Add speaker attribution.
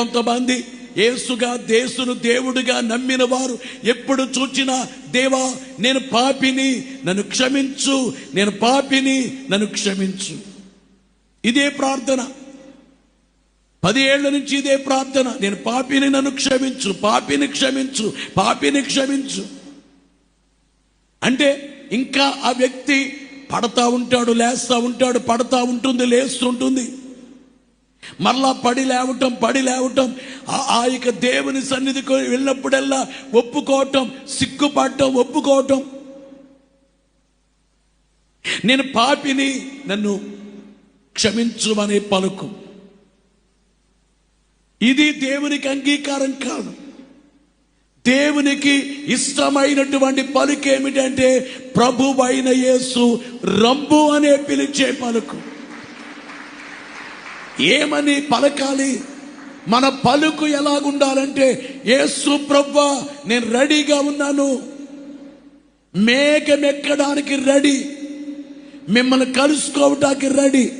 Speaker 1: కొంతమంది యేసుగా దేశును దేవుడిగా నమ్మిన వారు ఎప్పుడు చూచినా దేవా నేను పాపిని నన్ను క్షమించు నేను పాపిని నన్ను క్షమించు. ఇదే ప్రార్థన. పది నుంచి ఇదే ప్రార్థన. నేను పాపిని నన్ను క్షమించు పాపిని క్షమించు పాపిని క్షమించు. అంటే ఇంకా ఆ వ్యక్తి పడతా ఉంటాడు లేస్తా ఉంటాడు పడతా ఉంటుంది లేస్తుంటుంది. మరలా పడి లేవటం పడి లేవటం ఆ- యొక్క దేవుని సన్నిధికి వెళ్ళినప్పుడల్లా ఒప్పుకోవటం సిగ్గుపడటం ఒప్పుకోవటం. నేను పాపిని నన్ను క్షమించుమనే పలుకు. ఇది దేవునికి అంగీకారం కాదు. దేవునికి ఇష్టమైనటువంటి పలుకు ఏమిటంటే ప్రభువైన యేసు రంబు అనే పిలిచే పలుకు. ఏమని పలకాలి? మన పలుకు ఎలాగుండాలంటే ఏ ప్రభా నేను రెడీగా ఉన్నాను. మేకమెక్కడానికి రెడీ. మిమ్మల్ని కలుసుకోవటానికి రెడీ.